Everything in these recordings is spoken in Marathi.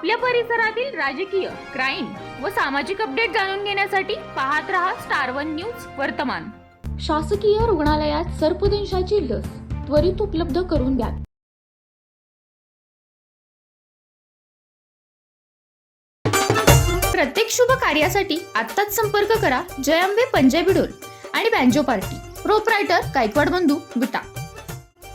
आपल्या परिसरातील राजकीय क्राईम व सामाजिक अपडेट जाणून घेण्यासाठी पाहत रहा स्टार वन न्यूज वर्तमान. शासकीय रुग्णालयात सर्पदंशाची लस त्वरित उपलब्ध करून द्या. प्रत्येक शुभ कार्यासाठी आत्ताच संपर्क करा जयंबे पंजाबी डोल आणि बँजो पार्टी प्रोपरायटर गायकवाड बंधू विटा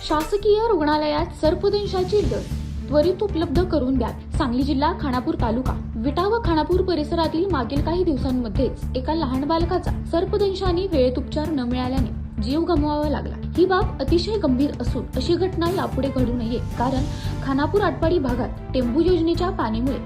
शासकीय रुग्णालयात सर्पदंशाची लस त्वरित उपलब्ध करून द्या. सांगली जिल्हा खानापूर तालुका. विटा व खानापूर परिसरातील मागील काही दिवसांमध्येच एका लहान बालकाचा सर्पदंशाने वेळेत उपचार न मिळाल्याने जीव गमवावा लागला. ही बाब अतिशय गंभीर असून अशी घटना यापुढे घडू नये कारण खानापूर आटपाडी भागात टेंबू योजनेच्या पाणीमुळे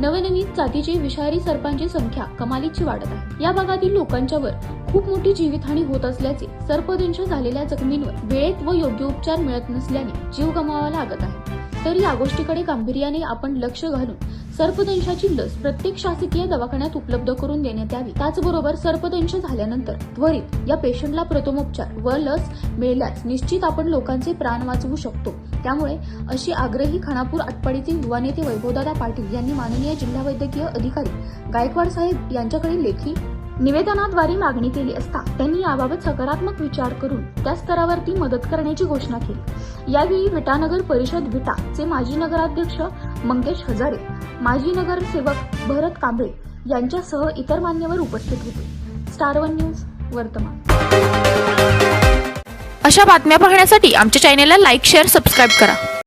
नवनवीन जातीचे विषारी सर्पांची संख्या कमालीची वाढत आहे. या भागातील लोकांच्यावर खूप मोठी जीवितहानी होत असल्याचे सर्पदंश झालेल्या जखमींवर वेळेत व योग्य उपचार मिळत नसल्याने जीव गमावा लागत आहे. तर या गोष्टीकडे गांभीर्याने आपण लक्ष घालून सर्पदंशाची लस प्रत्येक शासकीय दवाखान्यात उपलब्ध करून देण्यात यावी. त्याचबरोबर सर्पदंश झाल्यानंतर त्वरित या पेशंटला प्रथमोपचार व लस मिळाल्यास निश्चित आपण लोकांचे प्राण वाचवू शकतो. त्यामुळे अशी आग्रही खानापूर आटपाडीचे युवा नेते वैभवदादा पाटील यांनी माननीय जिल्हा वैद्यकीय अधिकारी गायकवाड साहेब यांच्याकडे लेखी निवेदनाद्वारे मागणी केली असता त्यांनी याबाबत सकारात्मक विचार करून त्या स्तरावरती मदत करण्याची घोषणा केली. यावेळी विटानगर परिषद विटाचे माजी नगराध्यक्ष मंगेश हजारे माजी नगरसेवक भरत कांबळे यांच्यासह इतर मान्यवर उपस्थित होते. स्टार वन न्यूज वर्तमान. अशा बातम्या पाहण्यासाठी आमच्या चॅनेलला लाईक शेअर सबस्क्राईब करा.